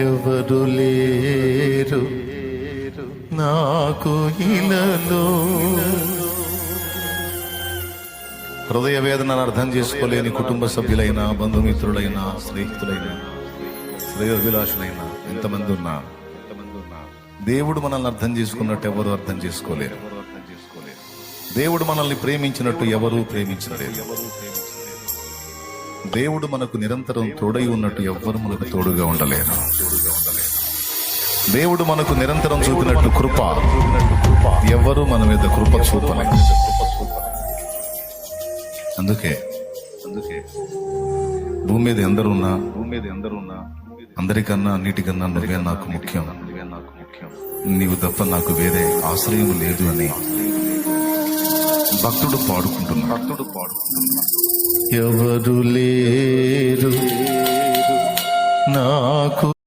ఎవరు లేరు నాకు ఇలలో హృదయ వేదనను అర్థం చేసుకోలేని కుటుంబ సభ్యులైన బంధుమిత్రులైన స్నేహితులైన శ్రేయోభిలాషులైన ఎంతమంది ఉన్నా దేవుడు మనల్ని అర్థం చేసుకున్నట్టు ఎవరు అర్థం చేసుకోలేరు. దేవుడు మనల్ని ప్రేమించినట్టు ఎవరూ ప్రేమించలేరు. దేవుడు మనకు నిరంతరం తోడై ఉన్నట్టు ఎవ్వరు మనకు తోడుగా ఉండలేరు. దేవుడు మనకు నిరంతరం చూపినట్టు కృప. ఎవరు మన మీద కృప చూపలే. అందుకే అందుకే భూమి మీద ఎందరున్నా భూమి మీద ఎందరున్నా అందరికన్నా అన్నిటికన్నా నువ్వే నాకు ముఖ్యం. నువ్వే నాకు ముఖ్యం నీవు తప్ప నాకు వేరే ఆశ్రయం లేదు అని భక్తుడు పాడుకుంటున్నా భక్తుడు పాడుకుంటున్నా ఎవరు లేరు.